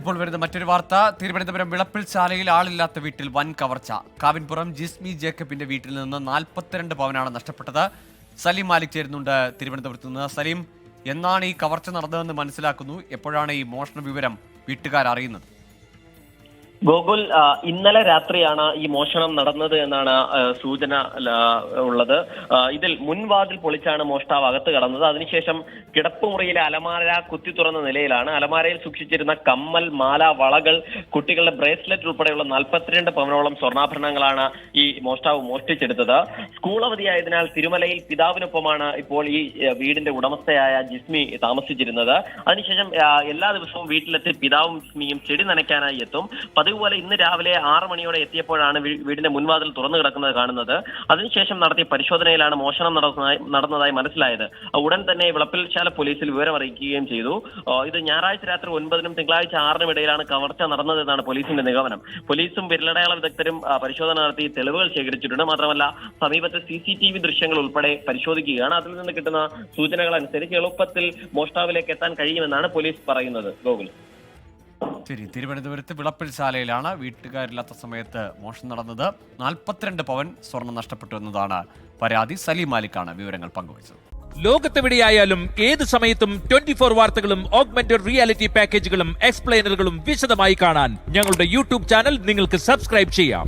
ഇപ്പോൾ വരുന്ന മറ്റൊരു വാർത്ത. തിരുവനന്തപുരം വിളപ്പിൽ ശാലയിൽ ആളില്ലാത്ത വീട്ടിൽ വൻ കവർച്ച. കാവിൻപുറം ജിസ്മി ജേക്കബിന്റെ വീട്ടിൽ നിന്ന് നാൽപ്പത്തിരണ്ട് പവനാണ് നഷ്ടപ്പെട്ടത്. സലീം മാലിക് ചേരുന്നുണ്ട് തിരുവനന്തപുരത്ത് നിന്ന്. സലീം എന്നാണ് ഈ കവർച്ച നടന്നതെന്ന് മനസ്സിലാക്കുന്നു? എപ്പോഴാണ് ഈ മോഷണ വിവരം വീട്ടുകാർ അറിയുന്നത്? ഗോകുൽ ഇന്നലെ രാത്രിയാണ് ഈ മോഷണം നടന്നത് എന്നാണ് സൂചന ഉള്ളത്. ഇതിൽ മുൻവാതിൽ പൊളിച്ചാണ് മോഷ്ടാവ് അകത്ത് കടന്നത്. അതിനുശേഷം കിടപ്പുമുറിയിലെ അലമാര കുത്തി തുറന്ന നിലയിലാണ്. അലമാരയിൽ സൂക്ഷിച്ചിരുന്ന കമ്മൽ മാല വളകൾ കുട്ടികളുടെ ബ്രേസ്ലെറ്റ് ഉൾപ്പെടെയുള്ള നാൽപ്പത്തിരണ്ട് പവനോളം സ്വർണാഭരണങ്ങളാണ് ഈ മോഷ്ടാവ് മോഷ്ടിച്ചെടുത്തത്. സ്കൂൾ അവധിയായതിനാൽ തിരുമലയിൽ പിതാവിനൊപ്പമാണ് ഇപ്പോൾ ഈ വീടിന്റെ ഉടമസ്ഥയായ ജിസ്മി താമസിച്ചിരുന്നത്. അതിനുശേഷം എല്ലാ ദിവസവും വീട്ടിലെത്തി പിതാവും ജിസ്മിയും ചെടി നനയ്ക്കാനായി എത്തും. പതിവ് പോലെ ഇന്ന് രാവിലെ ആറ് മണിയോടെ എത്തിയപ്പോഴാണ് വീടിന്റെ മുൻവാതിൽ തുറന്നു കിടക്കുന്നത് കാണുന്നത്. അതിനുശേഷം നടത്തിയ പരിശോധനയിലാണ് മോഷണം നടന്നതായി മനസ്സിലായത്. ഉടൻ തന്നെ വിളപ്പിൽശാല പോലീസിൽ വിവരം അറിയിക്കുകയും ചെയ്തു. ഇത് ഞായറാഴ്ച രാത്രി ഒൻപതിനും തിങ്കളാഴ്ച ആറിനും ഇടയിലാണ് കവർച്ച നടന്നതെന്നാണ് പോലീസിന്റെ നിഗമനം. പോലീസും വിരലടയാള വിദഗ്ധരും പരിശോധന നടത്തി തെളിവുകൾ ശേഖരിച്ചിട്ടുണ്ട്. മാത്രമല്ല സമീപത്തെ സി സി ടി വി ദൃശ്യങ്ങൾ ഉൾപ്പെടെ പരിശോധിക്കുകയാണ്. അതിൽ നിന്ന് കിട്ടുന്ന സൂചനകൾ അനുസരിച്ച് എളുപ്പത്തിൽ മോഷ്ടാവിലേക്ക് എത്താൻ കഴിയുമെന്നാണ് പോലീസ് പറയുന്നത്. ഗോകുൽ. ശരി തിരുവനന്തപുരത്ത് വിളപ്പിൽശാലയിലാണ് വീട്ടുകാരില്ലാത്ത സമയത്ത് മോഷണം നടന്നത്. നാൽപ്പത്തിരണ്ട് പവൻ സ്വർണം നഷ്ടപ്പെട്ടു എന്നതാണ് പരാതി. സലീം മാലിക്കാണ് വിവരങ്ങൾ പങ്കുവച്ചത്. ലോകത്തെവിടെയായാലും ഏത് സമയത്തും ട്വന്റി ഫോർ വാർത്തകളും ഓഗ്മെന്റഡ് റിയാലിറ്റി പാക്കേജുകളും എക്സ്പ്ലെയിനറുകളും വിശദമായി കാണാൻ ഞങ്ങളുടെ യൂട്യൂബ് ചാനൽ നിങ്ങൾക്ക് സബ്സ്ക്രൈബ് ചെയ്യാം.